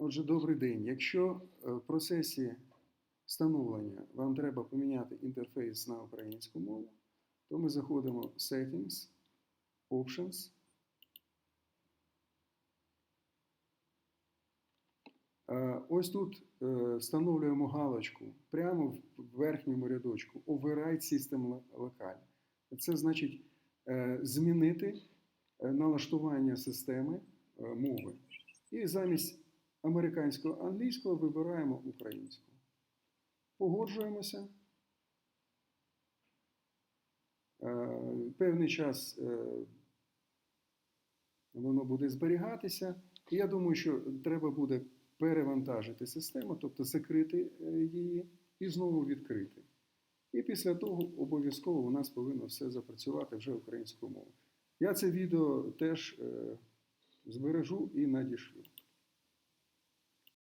Отже, добрий день. Якщо е, в процесі встановлення вам треба поміняти інтерфейс на українську мову, то ми заходимо в Settings, Options. Е, Ось тут е, встановлюємо галочку прямо в верхньому рядочку Override System Local. Це значить змінити налаштування системи мови. І замість американського англійського вибираємо українську. Погоджуємося. Е, Певний час е, воно буде зберігатися. Я думаю, що треба буде перевантажити систему, тобто закрити е, її і знову відкрити. І після того обов'язково у нас повинно все запрацювати вже українською мовою. Я це відео теж збережу і надішлю.